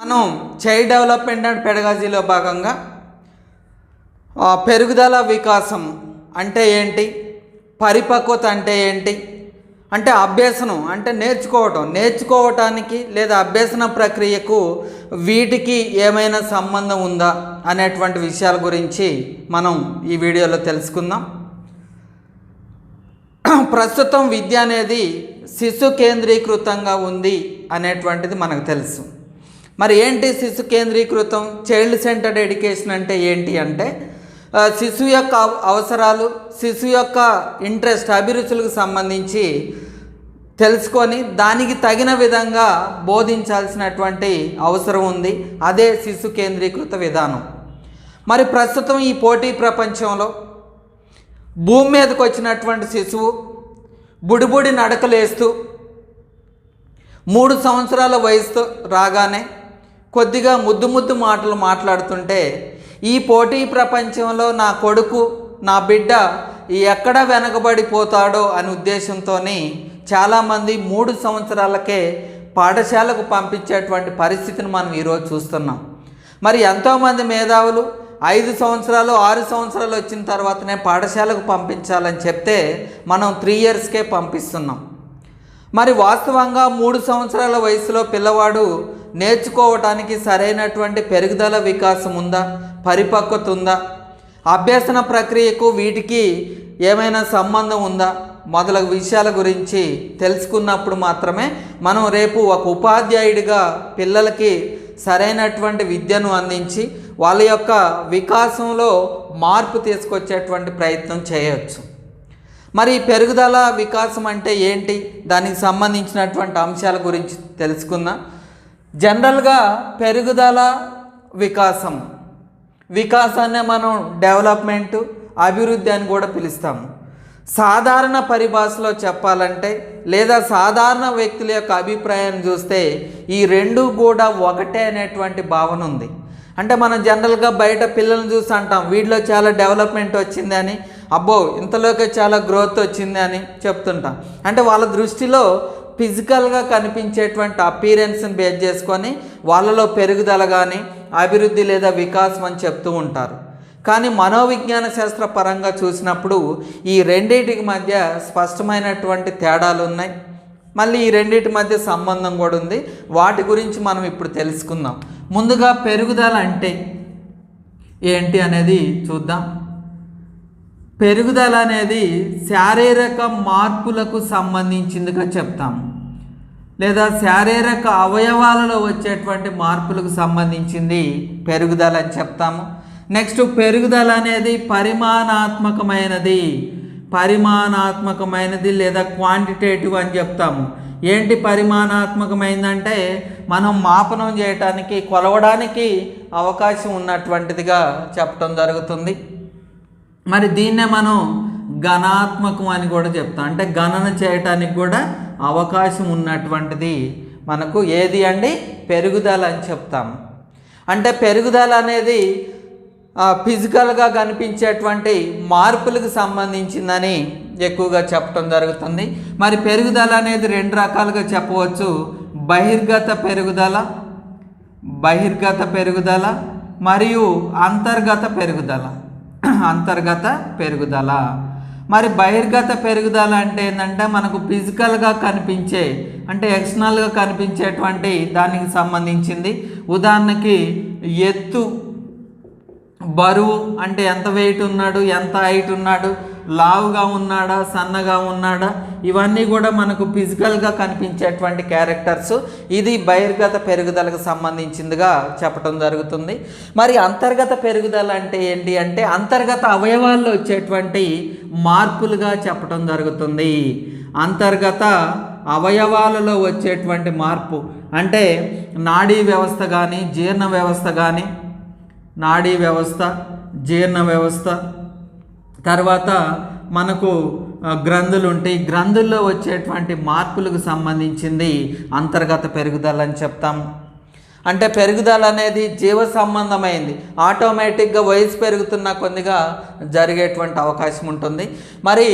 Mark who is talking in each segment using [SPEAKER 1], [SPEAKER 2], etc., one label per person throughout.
[SPEAKER 1] మనం child development and పెడగాజీలో భాగంగా పెరుగుదల వికాసం అంటే ఏంటి? పరిపక్వత అంటే ఏంటి? అంటే అభ్యసనం అంటే నేర్చుకోవటం. నేర్చుకోవటానికి లేదా అభ్యసన ప్రక్రియకు వీటికి ఏమైనా సంబంధం ఉందా అనేటువంటి విషయాల గురించి మనం ఈ వీడియోలో తెలుసుకుందాం. ప్రస్తుతం విద్య అనేది శిశు కేంద్రీకృతంగా ఉంది అనేటువంటిది మనకు తెలుసు. మరి ఏంటి శిశు కేంద్రీకృతం? చైల్డ్ సెంటర్డ్ ఎడ్యుకేషన్ అంటే ఏంటి అంటే శిశువు యొక్క అవ- అవసరాలు శిశువు యొక్క ఇంట్రెస్ట్ అభిరుచులకు సంబంధించి తెలుసుకొని దానికి తగిన విధంగా బోధించాల్సినటువంటి అవసరం ఉంది. అదే శిశు కేంద్రీకృత విధానం. మరి ప్రస్తుతం ఈ పోటీ ప్రపంచంలో భూమి మీదకు వచ్చినటువంటి శిశువు బుడిబుడి నడకలేస్తూ మూడు సంవత్సరాల వయసుతో రాగానే కొద్దిగా ముద్దు ముద్దు మాటలు మాట్లాడుతుంటే ఈ పోటీ ప్రపంచంలో నా కొడుకు నా బిడ్డ ఎక్కడ వెనకబడిపోతాడో అనే ఉద్దేశంతో చాలామంది మూడు సంవత్సరాలకే పాఠశాలకు పంపించేటువంటి పరిస్థితిని మనం ఈరోజు చూస్తున్నాం. మరి ఎంతోమంది మేధావులు ఐదు సంవత్సరాలు ఆరు సంవత్సరాలు వచ్చిన తర్వాతనే పాఠశాలకు పంపించాలని చెప్తే మనం త్రీ ఇయర్స్కే పంపిస్తున్నాం. మరి వాస్తవంగా మూడు సంవత్సరాల వయసులో పిల్లవాడు నేర్చుకోవటానికి సరైనటువంటి పెరుగుదల వికాసం ఉందా? పరిపక్వత ఉందా? అభ్యసన ప్రక్రియకు వీటికి ఏమైనా సంబంధం ఉందా? మొదలగు విషయాల గురించి తెలుసుకున్నప్పుడు మాత్రమే మనం రేపు ఒక ఉపాధ్యాయుడిగా పిల్లలకి సరైనటువంటి విద్యను అందించి వాళ్ళ యొక్క వికాసంలో మార్పు తీసుకొచ్చేటువంటి ప్రయత్నం చేయవచ్చు మరి పెరుగుదల వికాసం అంటే ఏంటి? దానికి సంబంధించినటువంటి అంశాల గురించి తెలుసుకుందాం. జనరల్గా పెరుగుదల వికాసం. వికాసాన్ని మనం డెవలప్మెంట్ అభివృద్ధి అని కూడా పిలుస్తాము సాధారణ పరిభాషలో చెప్పాలంటే లేదా సాధారణ వ్యక్తుల యొక్క అభిప్రాయాన్ని చూస్తే ఈ రెండు కూడా ఒకటే అనేటువంటి భావన ఉంది. అంటే మనం జనరల్గా బయట పిల్లల్ని చూసి అంటాం వీటిలో చాలా డెవలప్మెంట్ వచ్చింది అని. అబ్బో ఇంతలోకి చాలా గ్రోత్ వచ్చింది అని చెప్తుంటాం. అంటే వాళ్ళ దృష్టిలో ఫిజికల్గా కనిపించేటువంటి అపీరెన్స్ని బేస్ చేసుకొని వాళ్ళలో పెరుగుదల కానీ అభివృద్ధి లేదా వికాసం అని చెప్తూ ఉంటారు. కానీ మనోవిజ్ఞాన శాస్త్ర పరంగా చూసినప్పుడు ఈ రెండింటికి మధ్య స్పష్టమైనటువంటి తేడాలు ఉన్నాయి. మళ్ళీ ఈ రెండింటి మధ్య సంబంధం కూడా ఉంది. వాటి గురించి మనం ఇప్పుడు తెలుసుకుందాం. ముందుగా పెరుగుదల అంటే ఏంటి అనేది చూద్దాం. పెరుగుదల అనేది శారీరక మార్పులకు సంబంధించిందిగా చెప్తాం. లేదా శారీరక అవయవాలలో వచ్చేటువంటి మార్పులకు సంబంధించింది పెరుగుదల అని చెప్తాము నెక్స్ట్ పెరుగుదల అనేది పరిమాణాత్మకమైనది. పరిమాణాత్మకమైనది లేదా క్వాంటిటేటివ్ అని చెప్తాము ఏంటి పరిమాణాత్మకమైందంటే మనం మాపనం చేయటానికి కొలవడానికి అవకాశం ఉన్నటువంటిదిగా చెప్పడం జరుగుతుంది. మరి దీన్నే మనం గణాత్మకం అని కూడా చెప్తాం. అంటే గణన చేయటానికి కూడా అవకాశం ఉన్నటువంటిది మనకు ఏది అండి? పెరుగుదల అని చెప్తాం. అంటే పెరుగుదల అనేది ఫిజికల్గా కనిపించేటువంటి మార్పులకు సంబంధించిందని ఎక్కువగా చెప్పడం జరుగుతుంది. మరి పెరుగుదల అనేది రెండు రకాలుగా చెప్పవచ్చు. బహిర్గత పెరుగుదల బహిర్గత పెరుగుదల మరియు అంతర్గత పెరుగుదల. అంతర్గత పెరుగుదల. మరి బహిర్గత పెరుగుదల అంటే ఏంటంటే మనకు ఫిజికల్గా కనిపించే అంటే ఎక్స్టర్నల్గా కనిపించేటువంటి దానికి సంబంధించింది. ఉదాహరణకి ఎత్తు బరువు అంటే ఎంత వెయిట్ ఉన్నాడు ఎంత హైట్ ఉన్నాడు లావుగా ఉన్నాడా సన్నగా ఉన్నాడా? ఇవన్నీ కూడా మనకు ఫిజికల్గా కనిపించేటువంటి క్యారెక్టర్స్ ఇది బహిర్గత పెరుగుదలకు సంబంధించిందిగా చెప్పడం జరుగుతుంది. మరి అంతర్గత పెరుగుదల అంటే ఏంటి అంటే అంతర్గత అవయవాల్లో వచ్చేటువంటి మార్పులుగా చెప్పడం జరుగుతుంది. అంతర్గత అవయవాలలో వచ్చేటువంటి మార్పు అంటే నాడీ వ్యవస్థ కానీ జీర్ణ వ్యవస్థ కానీ నాడీ వ్యవస్థ జీర్ణ వ్యవస్థ తర్వాత మనకు గ్రంథులు ఉంటాయి గ్రంథుల్లో వచ్చేటువంటి మార్పులకు సంబంధించింది అంతర్గత పెరుగుదల అని చెప్తాం. అంటే పెరుగుదల అనేది జీవ సంబంధమైంది. ఆటోమేటిక్గా వయసు పెరుగుతున్న కొద్దిగా జరిగేటువంటి అవకాశం ఉంటుంది. మరి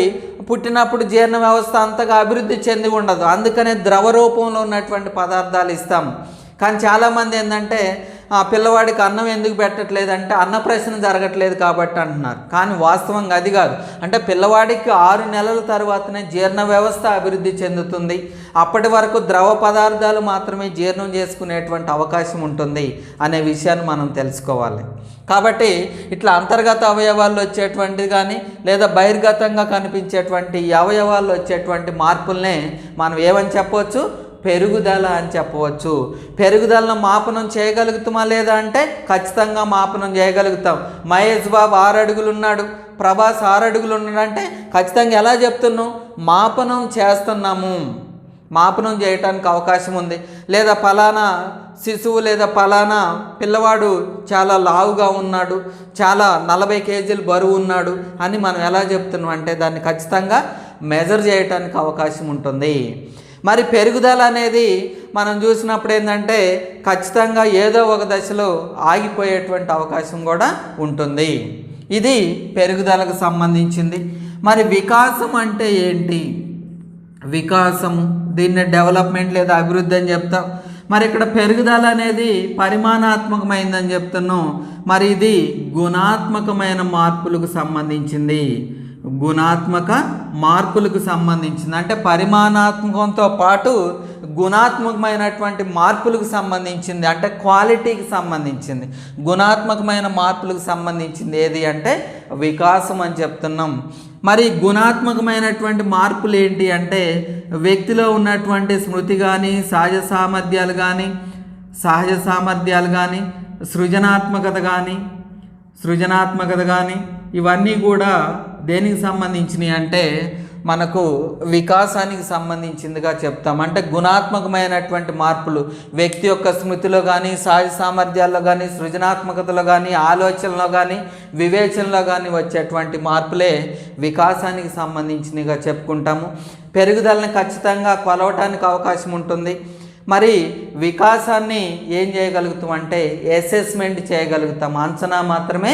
[SPEAKER 1] పుట్టినప్పుడు జీర్ణ వ్యవస్థ అంతగా అభివృద్ధి చెంది ఉండదు. అందుకనే ద్రవ రూపంలో ఉన్నటువంటి పదార్థాలు ఇస్తాం. కానీ చాలామంది ఏంటంటే ఆ పిల్లవాడికి అన్నం ఎందుకు పెట్టట్లేదంటే అంటే అన్నప్రసన జరగట్లేదు కాబట్టి అంటున్నారు. కానీ వాస్తవంగా అది కాదు. అంటే పిల్లవాడికి ఆరు నెలల తర్వాతనే జీర్ణ వ్యవస్థ అభివృద్ధి చెందుతుంది. అప్పటి వరకు ద్రవ పదార్థాలు మాత్రమే జీర్ణం చేసుకునేటువంటి అవకాశం ఉంటుంది అనే విషయాన్ని మనం తెలుసుకోవాలి. కాబట్టి ఇట్లా అంతర్గత అవయవాల్లో వచ్చేటువంటిది కానీ లేదా బహిర్గతంగా కనిపించేటువంటి అవయవాల్లో వచ్చేటువంటి మార్పుల్నే మనం ఏమని చెప్పవచ్చు పెరుగుదల అని చెప్పవచ్చు. పెరుగుదలను మాపనం చేయగలుగుతామా లేదా అంటే ఖచ్చితంగా మాపనం చేయగలుగుతాం. మహేష్ బాబు ఆరు అడుగులు ఉన్నాడు. ప్రభాస్ ఆరు అడుగులు ఉన్నాడు అంటే ఖచ్చితంగా ఎలా చెప్తున్నాం? మాపనం చేస్తున్నాము. మాపనం చేయటానికి అవకాశం ఉంది. లేదా ఫలానా శిశువు లేదా ఫలానా పిల్లవాడు చాలా లావుగా ఉన్నాడు. చాలా నలభై కేజీలు బరువు ఉన్నాడు అని మనం ఎలా చెప్తున్నాం అంటే దాన్ని ఖచ్చితంగా మెజర్ చేయటానికి అవకాశం ఉంటుంది. మరి పెరుగుదల అనేది మనం చూసినప్పుడు ఏంటంటే ఖచ్చితంగా ఏదో ఒక దశలో ఆగిపోయేటువంటి అవకాశం కూడా ఉంటుంది. ఇది పెరుగుదలకు సంబంధించింది. మరి వికాసం అంటే ఏంటి? వికాసము దీన్ని డెవలప్మెంట్ లేదా అభివృద్ధి అని చెప్తాం. మరి ఇక్కడ పెరుగుదల అనేది పరిమాణాత్మకమైందని చెప్తున్నాం. మరి ఇది గుణాత్మకమైన మార్పులకు సంబంధించింది. గుణాత్మక మార్పులకు సంబంధించింది. అంటే పరిమాణాత్మకంతో పాటు గుణాత్మకమైనటువంటి మార్పులకు సంబంధించింది. అంటే క్వాలిటీకి సంబంధించింది. గుణాత్మకమైన మార్పులకు సంబంధించింది ఏది అంటే వికాసం అని చెప్తున్నాం. మరి గుణాత్మకమైనటువంటి మార్పులు ఏంటి అంటే వ్యక్తిలో ఉన్నటువంటి స్మృతి కానీ సహజ సామర్థ్యాలు కానీ సహజ సామర్థ్యాలు కానీ సృజనాత్మకత కానీ సృజనాత్మకత కానీ ఇవన్నీ కూడా దేనికి సంబంధించినవి అంటే మనకు వికాసానికి సంబంధించిందిగా చెప్తాం. అంటే గుణాత్మకమైనటువంటి మార్పులు వ్యక్తి యొక్క స్మృతిలో కానీ సహజ సామర్థ్యాల్లో కానీ సృజనాత్మకతలో కానీ ఆలోచనలో కానీ వివేచనలో కానీ వచ్చేటువంటి మార్పులే వికాసానికి సంబంధించినవిగా చెప్పుకుంటాము. పెరుగుదలని ఖచ్చితంగా కొలవటానికి అవకాశం ఉంటుంది. మరి వికాసాన్ని ఏం చేయగలుగుతాం అంటే అసెస్మెంట్ చేయగలుగుతాం. అంచనా మాత్రమే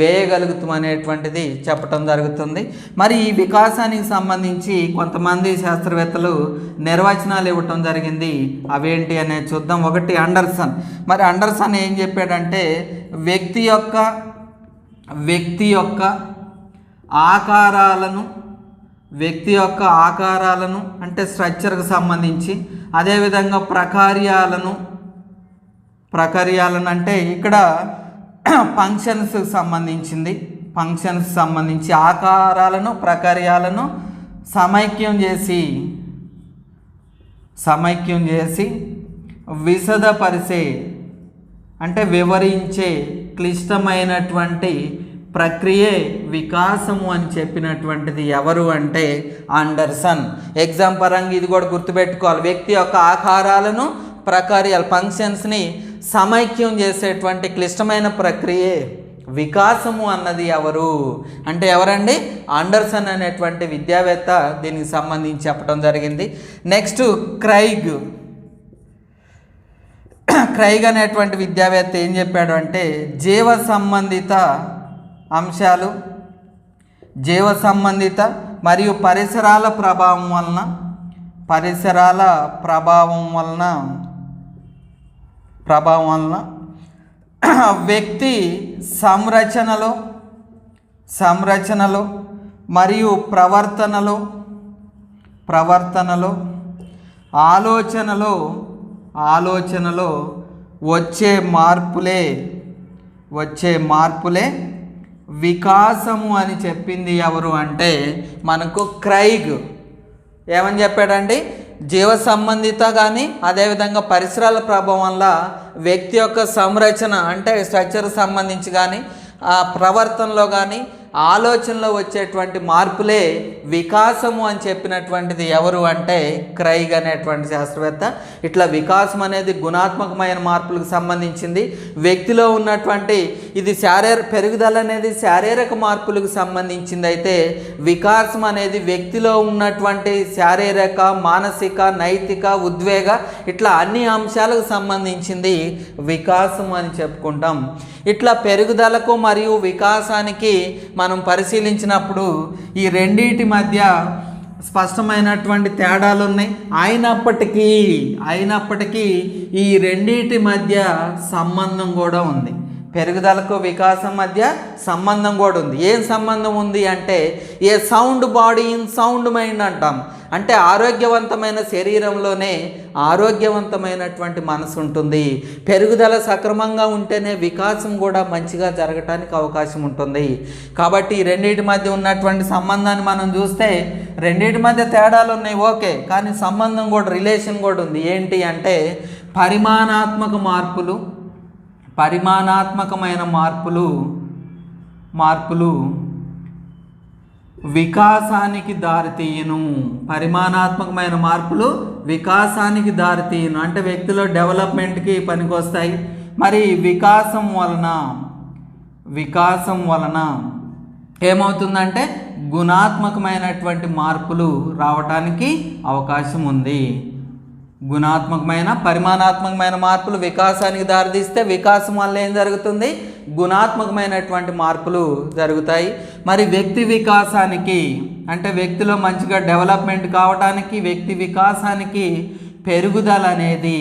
[SPEAKER 1] వేయగలుగుతాం అనేటువంటిది చెప్పటం జరుగుతుంది. మరి ఈ వికాసానికి సంబంధించి కొంతమంది శాస్త్రవేత్తలు నిర్వచనాలు ఇవ్వటం జరిగింది. అవేంటి అనేది చూద్దాం. ఒకటి అండర్సన్. మరి అండర్సన్ ఏం చెప్పాడంటే వ్యక్తి యొక్క వ్యక్తి యొక్క ఆకారాలను వ్యక్తి యొక్క ఆకారాలను అంటే స్ట్రక్చర్కు సంబంధించి అదేవిధంగా ప్రకార్యాలను ప్రకార్యాలను అంటే ఇక్కడ ఫంక్షన్స్ సంబంధించింది. ఫంక్షన్స్ సంబంధించి ఆకారాలను ప్రకార్యాలను సమైక్యం చేసి సమైక్యం చేసి విశదపరిచే అంటే వివరించే క్లిష్టమైనటువంటి ప్రక్రియే వికాసము అని చెప్పినటువంటిది ఎవరు అంటే అండర్సన్ ఎగ్జామ్ పరంగా ఇది కూడా గుర్తుపెట్టుకోవాలి. వ్యక్తి యొక్క ఆకారాలను ప్రకార్యాలు ఫంక్షన్స్ని సమైక్యం చేసేటువంటి క్లిష్టమైన ప్రక్రియే వికాసము అన్నది ఎవరు? అంటే ఎవరండి? అండర్సన్ అనేటువంటి విద్యావేత్త దీనికి సంబంధించి చెప్పడం జరిగింది. Next Craig. క్రైగ్ అనేటువంటి విద్యావేత్త ఏం చెప్పాడు అంటే జీవ సంబంధిత అంశాలు జీవ సంబంధిత మరియు పరిసరాల ప్రభావం వలన పరిసరాల ప్రభావం వలన ప్రభావం వలన వ్యక్తి సంరచనలో సంరచనలో మరియు ప్రవర్తనలో ప్రవర్తనలో ఆలోచనలో ఆలోచనలో వచ్చే మార్పులే వచ్చే మార్పులే వికాసము అని చెప్పింది ఎవరు అంటే మనకు క్రైగ్. ఏమని చెప్పాడండి? జీవ సంబంధిత కానీ అదేవిధంగా పరిసరాల ప్రభావం వల్ల వ్యక్తి యొక్క సంరచన అంటే స్ట్రక్చర్ సంబంధించి కానీ ఆ ప్రవర్తనలో కానీ ఆలోచనలో వచ్చేటువంటి మార్పులే వికాసము అని చెప్పినటువంటిది ఎవరు అంటే క్రైగ్ అనేటువంటి శాస్త్రవేత్త. ఇట్లా వికాసం అనేది గుణాత్మకమైన మార్పులకు సంబంధించింది. వ్యక్తిలో ఉన్నటువంటి ఇది శారీర పెరుగుదల అనేది శారీరక మార్పులకు సంబంధించింది అయితే వికాసం అనేది వ్యక్తిలో ఉన్నటువంటి శారీరక మానసిక నైతిక ఉద్వేగ ఇట్లా అన్ని అంశాలకు సంబంధించింది వికాసం అని చెప్పుకుంటాం. ఇట్లా పెరుగుదలకు మరియు వికాసానికి మనం పరిశీలించినప్పుడు ఈ రెండింటి మధ్య స్పష్టమైనటువంటి తేడాలు ఉన్నాయి. అయినప్పటికీ అయినప్పటికీ ఈ రెండింటి మధ్య సంబంధం కూడా ఉంది. పెరుగుదలకు వికాసం మధ్య సంబంధం కూడా ఉంది. ఏం సంబంధం ఉంది అంటే a sound body in sound mind అంటాం. అంటే ఆరోగ్యవంతమైన శరీరంలోనే ఆరోగ్యవంతమైనటువంటి మనసు ఉంటుంది. పెరుగుదల సక్రమంగా ఉంటేనే వికాసం కూడా మంచిగా జరగటానికి అవకాశం ఉంటుంది. కాబట్టి ఈ రెండింటి మధ్య ఉన్నటువంటి సంబంధాన్ని మనం చూస్తే రెండింటి మధ్య తేడాలు ఉన్నాయి ఓకే. కానీ సంబంధం కూడా రిలేషన్ కూడా ఉంది. ఏంటి అంటే పరిమాణాత్మక మార్పులు పరిమాణాత్మకమైన మార్పులు మార్పులు వికాసానికి దారితీయను పరిమాణాత్మకమైన మార్పులు వికాసానికి దారితీయను అంటే వ్యక్తిలో డెవలప్మెంట్కి పనికొస్తాయి. మరి వికాసం వలన వికాసం వలన ఏమవుతుందంటే గుణాత్మకమైనటువంటి మార్పులు రావటానికి అవకాశం ఉంది. గుణాత్మకమైన పరిమాణాత్మకమైన మార్పులు వికాసానికి దారితీస్తే వికాసం వల్ల ఏం జరుగుతుంది? గుణాత్మకమైనటువంటి మార్పులు జరుగుతాయి. మరి వ్యక్తి వికాసానికి అంటే వ్యక్తిలో మంచిగా డెవలప్మెంట్ కావడానికి వ్యక్తి వికాసానికి పెరుగుదల అనేది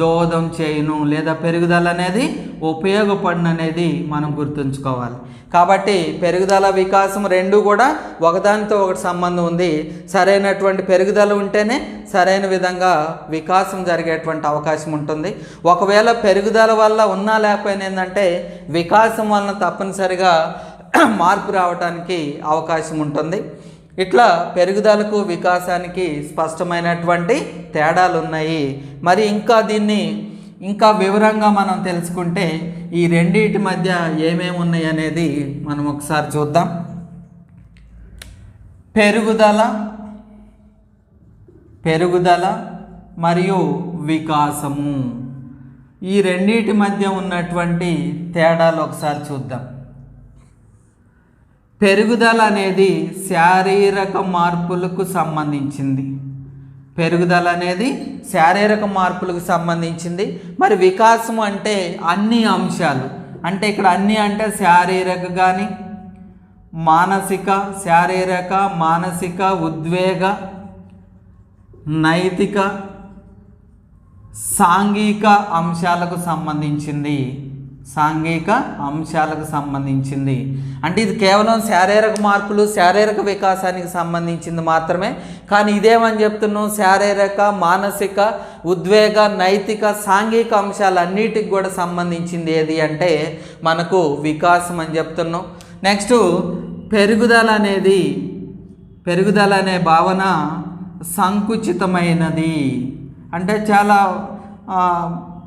[SPEAKER 1] దోహదం చేయను లేదా పెరుగుదల అనేది ఉపయోగపడిన అనేది మనం గుర్తుంచుకోవాలి. కాబట్టి పెరుగుదల వికాసం రెండు కూడా ఒకదానితో ఒకటి సంబంధం ఉంది. సరైనటువంటి పెరుగుదల ఉంటేనే సరైన విధంగా వికాసం జరిగేటువంటి అవకాశం ఉంటుంది. ఒకవేళ పెరుగుదల వల్ల ఉన్నా లేకపోయినా ఏంటంటే వికాసం వలన తప్పనిసరిగా మార్పు రావడానికి అవకాశం ఉంటుంది. ఇట్లా పెరుగుదలకు వికాసానికి స్పష్టమైనటువంటి తేడాలు ఉన్నాయి మరి ఇంకా దీన్ని ఇంకా వివరంగా మనం తెలుసుకుంటే ఈ రెండింటి మధ్య ఏమేమి ఉన్నాయి అనేది మనం ఒకసారి చూద్దాం. పెరుగుదల పెరుగుదల మరియు వికాసము. ఈ రెండింటి మధ్య ఉన్నటువంటి తేడాలు ఒకసారి చూద్దాం. పెరుగుదల అనేది శారీరక మార్పులకు సంబంధించింది. పెరుగుదల అనేది శారీరక మార్పులకు సంబంధించింది. మరి వికాసం అంటే అన్ని అంశాలు. అంటే ఇక్కడ అన్నీ అంటే శారీరక కానీ మానసిక శారీరక మానసిక ఉద్వేగ నైతిక సాంఘిక అంశాలకు సంబంధించింది. సాంఘిక అంశాలకు సంబంధించింది. అంటే ఇది కేవలం శారీరక మార్పులు శారీరక వికాసానికి సంబంధించింది మాత్రమే. కానీ ఇదేమని చెప్తున్నాం? శారీరక మానసిక ఉద్వేగ నైతిక సాంఘిక అంశాలన్నిటికి కూడా సంబంధించింది ఏది అంటే మనకు వికాసం అని చెప్తున్నాం. నెక్స్ట్ పెరుగుదల అనేది పెరుగుదల అనే భావన సంకుచితమైనది. అంటే చాలా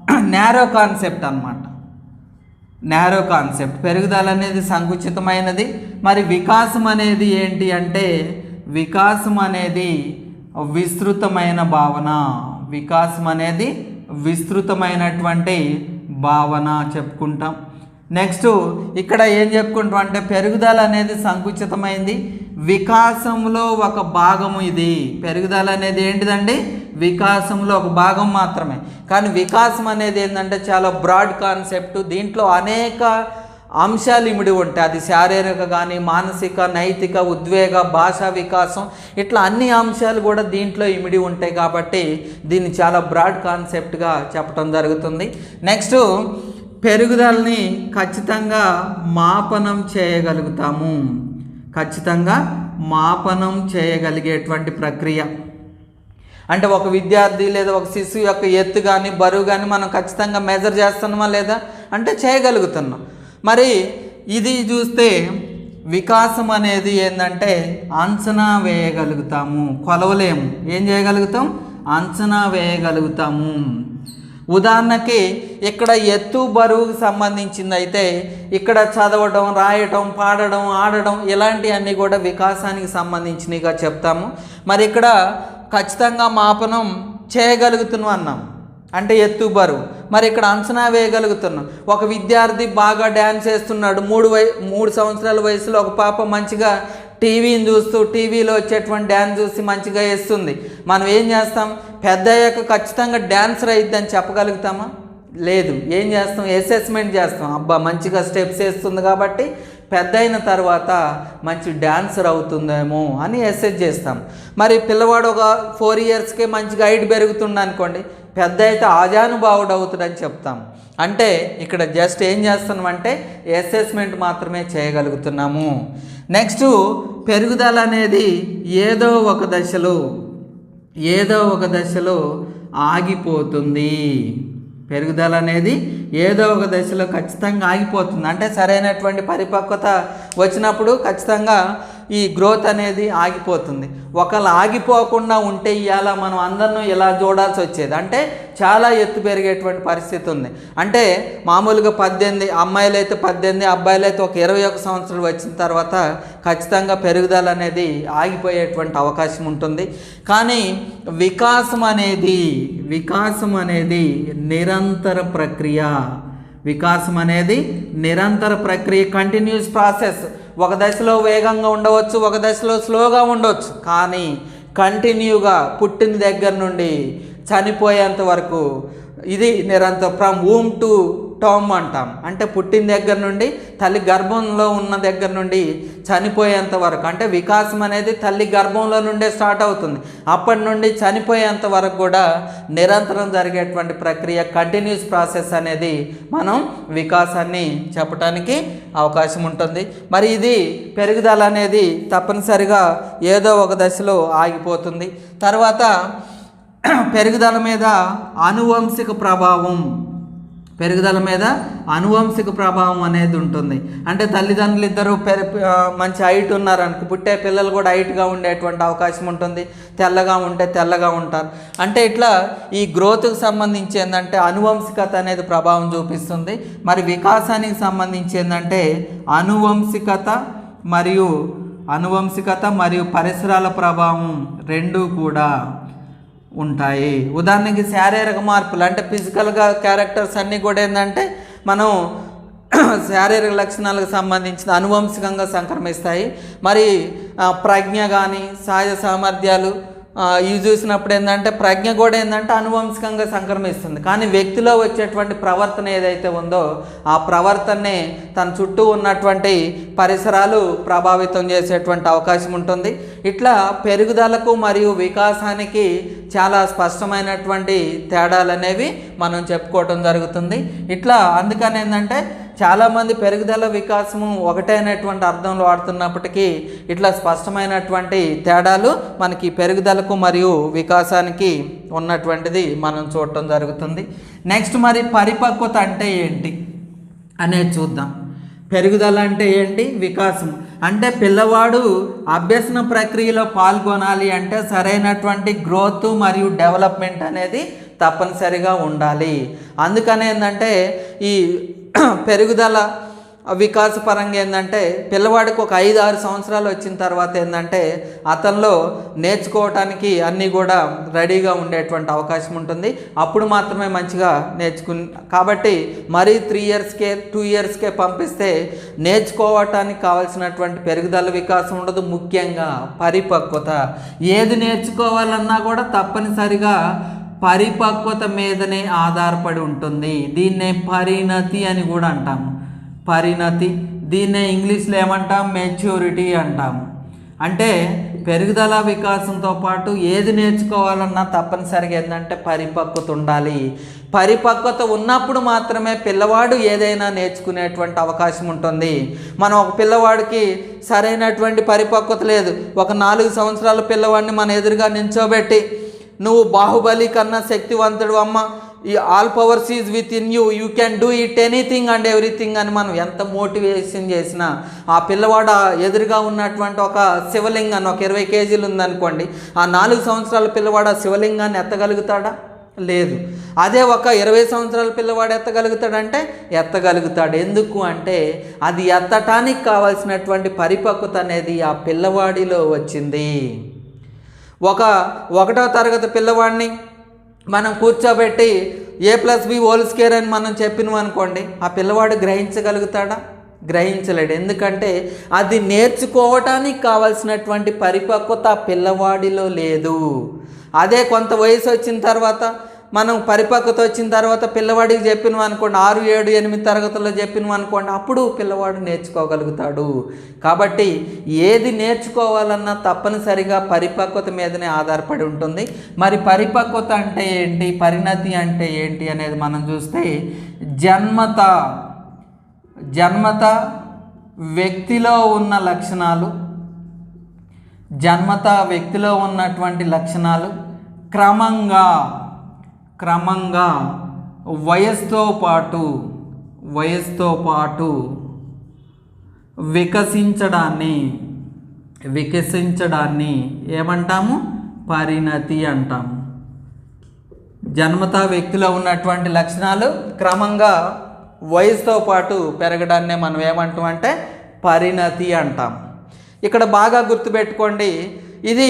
[SPEAKER 1] నేరో కాన్సెప్ట్ అన్నమాట. నేరో కాన్సెప్ట్ పెరుగుదల అనేది సంకుచితమైనది. మరి వికాసం అనేది ఏంటి అంటే వికాసం అనేది విస్తృతమైన భావన. వికాసం అనేది విస్తృతమైనటువంటి భావన చెప్పుకుంటాం. నెక్స్ట్ ఇక్కడ ఏం చెప్పుకుంటాం అంటే పెరుగుదల అనేది సంకుచితమైంది. వికాసంలో ఒక భాగము ఇది. పెరుగుదల అనేది ఏంటిదండి? వికాసంలో ఒక భాగం మాత్రమే. కానీ వికాసం అనేది ఏంటంటే చాలా బ్రాడ్ కాన్సెప్ట్ దీంట్లో అనేక అంశాలు ఇమిడి ఉంటాయి. అది శారీరక కానీ మానసిక నైతిక ఉద్వేగ భాషా వికాసం. ఇట్లా అన్ని అంశాలు కూడా దీంట్లో ఇమిడి ఉంటాయి కాబట్టి దీన్ని చాలా బ్రాడ్ కాన్సెప్ట్గా చెప్పడం జరుగుతుంది. నెక్స్ట్ పెరుగుదలని ఖచ్చితంగా మాపనం చేయగలుగుతాము. ఖచ్చితంగా మాపనం చేయగలిగేటువంటి ప్రక్రియ. అంటే ఒక విద్యార్థి లేదా ఒక శిశువు యొక్క ఎత్తు కానీ బరువు కానీ మనం ఖచ్చితంగా మెజర్ చేస్తున్నామా లేదా అంటే చేయగలుగుతున్నాం. మరి ఇది చూస్తే వికాసం అనేది ఏంటంటే అంచనా వేయగలుగుతాము కొలవలేము. ఏం చేయగలుగుతాం? అంచనా వేయగలుగుతాము. ఉదాహరణకి ఇక్కడ ఎత్తు బరువుకు సంబంధించింది అయితే ఇక్కడ చదవడం రాయటం పాడడం ఆడడం ఇలాంటివన్నీ కూడా వికాసానికి సంబంధించినవిగా చెప్తాము. మరి ఇక్కడ ఖచ్చితంగా మాపనం చేయగలుగుతున్నాం అన్నాం. అంటే ఎత్తు బరువు మరి ఇక్కడ అంచనా వేయగలుగుతున్నాం. ఒక విద్యార్థి బాగా డ్యాన్స్ వేస్తున్నాడు. మూడు వయ మూడు సంవత్సరాల వయసులో ఒక పాప మంచిగా టీవీని చూస్తూ టీవీలో వచ్చేటువంటి డ్యాన్స్ చూసి మంచిగా వేస్తుంది. మనం ఏం చేస్తాం? పెద్ద అయ్యాక ఖచ్చితంగా డ్యాన్సర్ అయిద్దని చెప్పగలుగుతామా? లేదు. ఏం చేస్తాం? అసెస్మెంట్ చేస్తాం. అబ్బా మంచిగా స్టెప్స్ వేస్తుంది కాబట్టి పెద్ద అయిన తర్వాత మంచి డాన్సర్ అవుతుందేమో అని ఎస్సెస్ చేస్తాం. మరి పిల్లవాడు ఒక ఫోర్ ఇయర్స్కే మంచిగా హైట్ పెరుగుతుంది అనుకోండి పెద్ద అయితే ఆజానుభావుడు అవుతాడని చెప్తాం. అంటే ఇక్కడ జస్ట్ ఏం చేస్తున్నామంటే అసెస్మెంట్ మాత్రమే చేయగలుగుతున్నాము. నెక్స్ట్ పెరుగుదల అనేది ఏదో ఒక దశలో ఏదో ఒక దశలో ఆగిపోతుంది. పెరుగుదల అనేది ఏదో ఒక దశలో ఖచ్చితంగా ఆగిపోతుంది. అంటే సరైనటువంటి పరిపక్వత వచ్చినప్పుడు ఖచ్చితంగా ఈ గ్రోత్ అనేది ఆగిపోతుంది. ఒకళ్ళు ఆగిపోకుండా ఉంటే ఇవాళ మనం అందరిని ఇలా చూడాల్సి వచ్చేది. అంటే చాలా ఎత్తు పెరిగేటువంటి పరిస్థితి ఉంది. అంటే మామూలుగా పద్దెనిమిది అమ్మాయిలు అయితే పద్దెనిమిది అబ్బాయిలు అయితే ఒక ఇరవై ఒక సంవత్సరాలు వచ్చిన తర్వాత ఖచ్చితంగా పెరుగుదల అనేది ఆగిపోయేటువంటి అవకాశం ఉంటుంది. కానీ వికాసం అనేది వికాసం అనేది నిరంతర ప్రక్రియ. వికాసం అనేది నిరంతర ప్రక్రియ కంటిన్యూస్ ప్రాసెస్ ఒక దశలో వేగంగా ఉండవచ్చు ఒక దశలో స్లోగా ఉండవచ్చు. కానీ కంటిన్యూగా పుట్టిన దగ్గర నుండి చనిపోయేంత వరకు ఇది నిరంతరం ఫ్రమ్ ఊమ్ టు టామ్ అంటాం. అంటే పుట్టిన దగ్గర నుండి తల్లి గర్భంలో ఉన్న దగ్గర నుండి చనిపోయేంత వరకు. అంటే వికాసం అనేది తల్లి గర్భంలో నుండే స్టార్ట్ అవుతుంది. అప్పటి నుండి చనిపోయేంత వరకు కూడా నిరంతరం జరిగేటువంటి ప్రక్రియ కంటిన్యూస్ ప్రాసెస్ అనేది మనం వికాసాన్ని చెప్పడానికి అవకాశం ఉంటుంది. మరి ఇది పెరుగుదల అనేది తప్పనిసరిగా ఏదో ఒక దశలో ఆగిపోతుంది. తర్వాత పెరుగుదల మీద అనువంశిక ప్రభావం పెరుగుదల మీద అనువంశిక ప్రభావం అనేది ఉంటుంది. అంటే తల్లిదండ్రులు ఇద్దరు పెరి మంచి హైట్ ఉన్నారనుకో పుట్టే పిల్లలు కూడా హైట్గా ఉండేటువంటి అవకాశం ఉంటుంది. తెల్లగా ఉంటే తెల్లగా ఉంటారు. అంటే ఇట్లా ఈ గ్రోత్కి సంబంధించి ఏంటంటే అనువంశికత అనేది ప్రభావం చూపిస్తుంది. మరి వికాసానికి సంబంధించి ఏంటంటే అనువంశికత మరియు అనువంశికత మరియు పరిసరాల ప్రభావం రెండూ కూడా ఉంటాయి. ఉదాహరణకి శారీరక మార్పులు అంటే ఫిజికల్గా క్యారెక్టర్స్ అన్నీ కూడా ఏంటంటే మనం శారీరక లక్షణాలకు సంబంధించిన అనువంశికంగా సంక్రమిస్తాయి. మరి ప్రజ్ఞ కానీ సహజ సామర్థ్యాలు ఇవి చూసినప్పుడు ఏంటంటే ప్రజ్ఞ కూడా ఏంటంటే అనువంశికంగా సంక్రమిస్తుంది. కానీ వ్యక్తిలో వచ్చేటువంటి ప్రవర్తన ఏదైతే ఉందో ఆ ప్రవర్తనే తన చుట్టూ ఉన్నటువంటి పరిసరాలు ప్రభావితం చేసేటువంటి అవకాశం ఉంటుంది. ఇట్లా పెరుగుదలకు మరియు వికాసానికి చాలా స్పష్టమైనటువంటి తేడాలు అనేవి మనం చెప్పుకోవటం జరుగుతుంది. ఇట్లా అందుకని ఏంటంటే చాలామంది పెరుగుదల వికాసము ఒకటే అనేటువంటి అర్థంలో వాడుతున్నప్పటికీ ఇట్లా స్పష్టమైనటువంటి తేడాలు మనకి పెరుగుదలకు మరియు వికాసానికి ఉన్నటువంటిది మనం చూడటం జరుగుతుంది. నెక్స్ట్ మరి పరిపక్వత అంటే ఏంటి అనేది చూద్దాం. పెరుగుదల అంటే ఏంటి? వికాసం అంటే పిల్లవాడు అభ్యసన ప్రక్రియలో పాల్గొనాలి అంటే సరైనటువంటి గ్రోత్ మరియు డెవలప్మెంట్ అనేది తప్పనిసరిగా ఉండాలి. అందుకని ఏంటంటే ఈ పెరుగుదల వికాసపరంగా ఏంటంటే పిల్లవాడికి ఒక ఐదు ఆరు సంవత్సరాలు వచ్చిన తర్వాత ఏంటంటే అతనిలో నేర్చుకోవటానికి అన్నీ కూడా రెడీగా ఉండేటువంటి అవకాశం ఉంటుంది. అప్పుడు మాత్రమే మంచిగా నేర్చుకు కాబట్టి మరీ త్రీ ఇయర్స్కే టూ ఇయర్స్కే పంపిస్తే నేర్చుకోవటానికి కావాల్సినటువంటి పెరుగుదల వికాసం ఉండదు. ముఖ్యంగా పరిపక్వత. ఏది నేర్చుకోవాలన్నా కూడా తప్పనిసరిగా పరిపక్వత మీదనే ఆధారపడి ఉంటుంది. దీన్నే పరిణతి అని కూడా అంటాము పరిణతి. దీన్నే ఇంగ్లీష్లో ఏమంటాం? మెచ్యూరిటీ అంటాము అంటే పెరుగుదల వికాసంతో పాటు ఏది నేర్చుకోవాలన్నా తప్పనిసరిగా ఏంటంటే పరిపక్వత ఉండాలి. పరిపక్వత ఉన్నప్పుడు మాత్రమే పిల్లవాడు ఏదైనా నేర్చుకునేటువంటి అవకాశం ఉంటుంది. మనం ఒక పిల్లవాడికి సరైనటువంటి పరిపక్వత లేదు. ఒక నాలుగు సంవత్సరాల పిల్లవాడిని మన ఎదురుగా నించోబెట్టి నువ్వు బాహుబలి కన్నా శక్తివంతుడు అమ్మ. ఈ all powers is within you you can do it anything and everything అని మనం ఎంత మోటివేషన్ చేసినా. ఆ పిల్లవాడ ఎదురుగా ఉన్నటువంటి ఒక శివలింగాన్ని ఒక ఇరవై కేజీలు ఉందనుకోండి. ఆ నాలుగు సంవత్సరాల పిల్లవాడ శివలింగాన్ని ఎత్తగలుగుతాడా? లేదు. అదే ఒక ఇరవై సంవత్సరాల పిల్లవాడు ఎత్తగలుగుతాడంటే ఎత్తగలుగుతాడు. ఎందుకు అంటే అది ఎత్తటానికి కావాల్సినటువంటి పరిపక్వత అనేది ఆ పిల్లవాడిలో వచ్చింది. ఒక ఒకటో తరగతి పిల్లవాడిని మనం కూర్చోబెట్టి A plus B whole square అని మనం చెప్పినాం అనుకోండి ఆ పిల్లవాడు గ్రహించగలుగుతాడా? గ్రహించలేడు. ఎందుకంటే అది నేర్చుకోవటానికి కావాల్సినటువంటి పరిపక్వత ఆ పిల్లవాడిలో లేదు. అదే కొంత వయసు వచ్చిన తర్వాత మనం పరిపక్వత వచ్చిన తర్వాత పిల్లవాడికి చెప్పినాం అనుకోండి ఆరు ఏడు ఎనిమిది తరగతుల్లో చెప్పినాం అనుకోండి అప్పుడు పిల్లవాడు నేర్చుకోగలుగుతాడు. కాబట్టి ఏది నేర్చుకోవాలన్నా తప్పనిసరిగా పరిపక్వత మీదనే ఆధారపడి ఉంటుంది. మరి పరిపక్వత అంటే ఏంటి? పరిణతి అంటే ఏంటి అనేది మనం చూస్తే జన్మత జన్మత వ్యక్తిలో ఉన్న లక్షణాలు జన్మత వ్యక్తిలో ఉన్నటువంటి లక్షణాలు క్రమంగా క్రమంగా వయస్సుతో పాటు వయస్సుతో పాటు వికసించడాన్ని వికసించడాన్ని ఏమంటాము? పరిణతి అంటాము. జన్మత వ్యక్తిలో ఉన్నటువంటి లక్షణాలు క్రమంగా వయసుతో పాటు పెరగడాన్నే మనం ఏమంటాం అంటే పరిణతి అంటాం. ఇక్కడ బాగా గుర్తుపెట్టుకోండి ఇది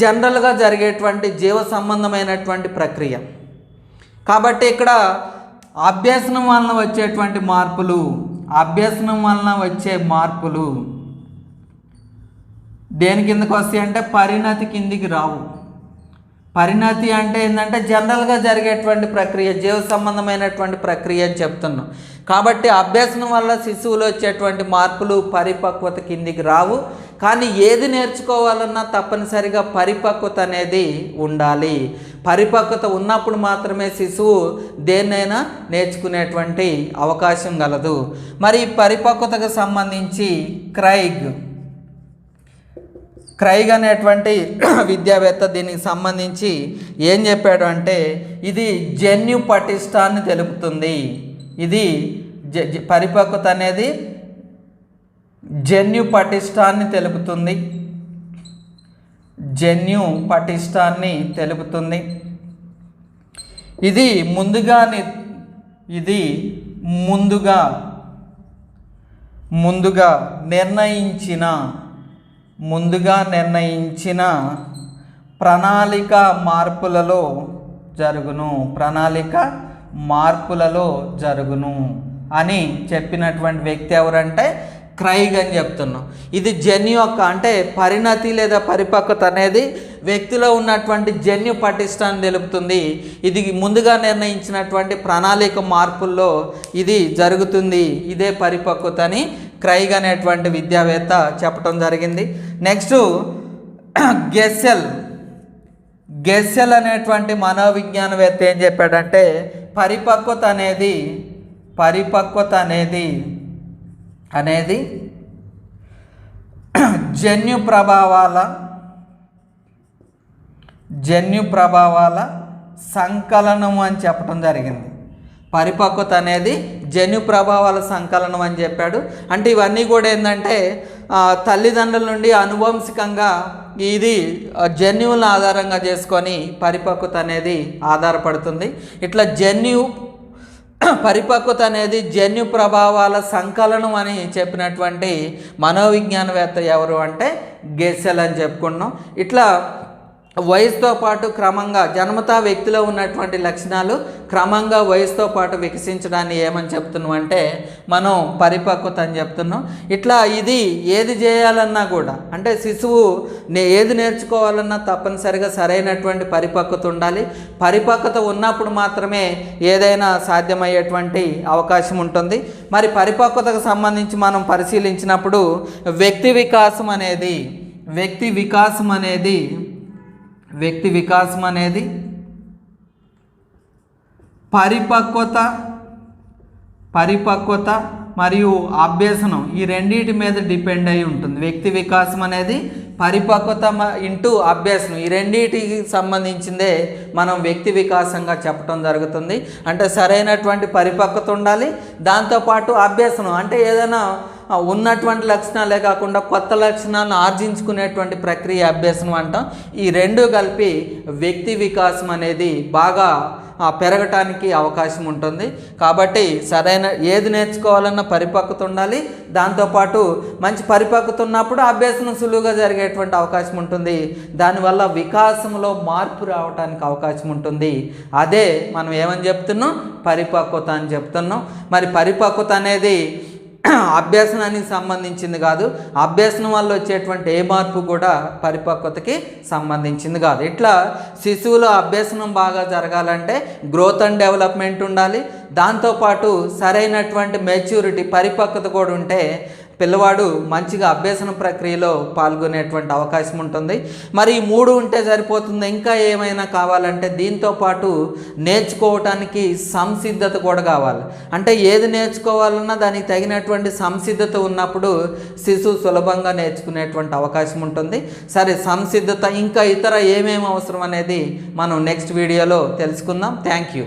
[SPEAKER 1] జనరల్గా జరిగేటువంటి జీవ సంబంధమైనటువంటి ప్రక్రియ. కాబట్టి ఇక్కడ అభ్యసనం వలన వచ్చేటువంటి మార్పులు అభ్యసనం వలన వచ్చే మార్పులు. దేని కిందకి వస్తాయి అంటే పరిణతి కిందికి రావు. పరిణతి అంటే ఏంటంటే జనరల్గా జరిగేటువంటి ప్రక్రియ జీవ సంబంధమైనటువంటి ప్రక్రియ అని చెప్తున్నాం. కాబట్టి అభ్యసనం వల్ల శిశువులో వచ్చేటువంటి మార్పులు పరిపక్వత కిందికి రావు. కానీ ఏది నేర్చుకోవాలన్నా తప్పనిసరిగా పరిపక్వత అనేది ఉండాలి. పరిపక్వత ఉన్నప్పుడు మాత్రమే శిశువు దేన్నైనా నేర్చుకునేటువంటి అవకాశం గలదు. మరి పరిపక్వతకు సంబంధించి క్రైగ్ క్రైగ్ అనేటువంటి విద్యావేత్త దీనికి సంబంధించి ఏం చెప్పాడు అంటే ఇది జన్యు పటిష్టాన్ని తెలుపుతుంది. ఇది జ జ- పరిపక్వత అనేది జన్యు పటిష్టాన్ని తెలుపుతుంది. జన్యు పటిష్టాన్ని తెలుపుతుంది. ఇది ముందుగా ఇది ముందుగా ముందుగా నిర్ణయించిన ముందుగా నిర్ణయించిన ప్రణాళిక మార్పులలో జరుగును. ప్రణాళిక మార్పులలో జరుగును అని చెప్పినటువంటి వ్యక్తి ఎవరంటే క్రైగ్ అని చెప్తున్నాం. ఇది జన్యు యొక్క అంటే పరిణతి లేదా పరిపక్వత అనేది వ్యక్తిలో ఉన్నటువంటి జన్యు పటిష్టాన్ని తెలుపుతుంది. ఇది ముందుగా నిర్ణయించినటువంటి ప్రణాళిక మార్పుల్లో ఇది జరుగుతుంది. ఇదే పరిపక్వత అని క్రైగ్ అనేటువంటి విద్యావేత్త చెప్పడం జరిగింది. నెక్స్ట్ గెస్సెల్. గెస్సెల్ అనేటువంటి మనోవిజ్ఞానవేత్త ఏం చెప్పాడంటే పరిపక్వత అనేది పరిపక్వత అనేది అనేది జన్యు ప్రభావాల జన్యు ప్రభావాల సంకలనం అని చెప్పడం జరిగింది. పరిపక్వత అనేది జన్యు ప్రభావాల సంకలనం అని చెప్పాడు. అంటే ఇవన్నీ కూడా ఏంటంటే తల్లిదండ్రుల నుండి అనువంశికంగా ఇది జన్యువులను ఆధారంగా చేసుకొని పరిపక్వత అనేది ఆధారపడుతుంది. ఇట్లా జన్యు పరిపక్వత అనేది జన్యు ప్రభావాల సంకలనం అని చెప్పినటువంటి మనోవిజ్ఞానవేత్త ఎవరు అంటే గెస్సెల్ అని చెప్పుకున్నాం ఇట్లా వయసుతో పాటు క్రమంగా జన్మతా వ్యక్తిలో ఉన్నటువంటి లక్షణాలు క్రమంగా వయసుతో పాటు వికసించడాన్ని ఏమని చెప్తున్నాం అంటే మనం పరిపక్వత అని చెప్తున్నాం. ఇట్లా ఇది ఏది చేయాలన్నా కూడా అంటే శిశువు నే ఏది నేర్చుకోవాలన్నా తప్పనిసరిగా సరైనటువంటి పరిపక్వత ఉండాలి. పరిపక్వత ఉన్నప్పుడు మాత్రమే ఏదైనా సాధ్యమయ్యేటువంటి అవకాశం ఉంటుంది. మరి పరిపక్వతకు సంబంధించి మనం పరిశీలించినప్పుడు వ్యక్తి వికాసం అనేది వ్యక్తి వికాసం అనేది వ్యక్తి వికాసం అనేది పరిపక్వత పరిపక్వత మరియు అభ్యసనం ఈ రెండింటి మీద డిపెండ్ అయి ఉంటుంది. వ్యక్తి వికాసం అనేది పరిపక్వత ఇంటూ అభ్యాసం ఈ రెండింటికి సంబంధించిందే మనం వ్యక్తి వికాసంగా చెప్పడం జరుగుతుంది. అంటే సరైనటువంటి పరిపక్వత ఉండాలి దాంతోపాటు అభ్యసనం. అంటే ఏదైనా ఉన్నటువంటి లక్షణాలే కాకుండా కొత్త లక్షణాలను ఆర్జించుకునేటువంటి ప్రక్రియ అభ్యసనం అంటాం. ఈ రెండు కలిపి వ్యక్తి వికాసం అనేది బాగా పెరగటానికి అవకాశం ఉంటుంది. కాబట్టి సరైన ఏది నేర్చుకోవాలన్న పరిపక్వత ఉండాలి. దాంతోపాటు మంచి పరిపక్వత ఉన్నప్పుడు అభ్యసనం సులువుగా జరిగేటువంటి అవకాశం ఉంటుంది. దానివల్ల వికాసంలో మార్పు రావడానికి అవకాశం ఉంటుంది. అదే మనం ఏమని చెప్తున్నాం? పరిపక్వత అని చెప్తున్నాం. మరి పరిపక్వత అనేది అభ్యసనానికి సంబంధించింది కాదు అభ్యసనం వల్ల వచ్చేటువంటి ఏ మార్పు కూడా పరిపక్వతకి సంబంధించింది కాదు. ఇట్లా శిశువులో అభ్యసనం బాగా జరగాలంటే గ్రోత్ అండ్ డెవలప్మెంట్ ఉండాలి. దాంతోపాటు సరైనటువంటి మెచ్యూరిటీ పరిపక్వత కూడా ఉంటే పిల్లవాడు మంచిగా అభ్యసన ప్రక్రియలో పాల్గొనేటువంటి అవకాశం ఉంటుంది. మరి ఈ మూడు ఉంటే సరిపోతుంది. ఇంకా ఏమైనా కావాలంటే దీంతో పాటు నేర్చుకోవటానికి సంసిద్ధత కూడా కావాలి. అంటే ఏది నేర్చుకోవాలన్నా దానికి తగినటువంటి సంసిద్ధత ఉన్నప్పుడు శిశువు సులభంగా నేర్చుకునేటువంటి అవకాశం ఉంటుంది. సరే సంసిద్ధత ఇంకా ఇతర ఏమేమి అవసరం అనేది మనం నెక్స్ట్ వీడియోలో తెలుసుకుందాం. Thank you.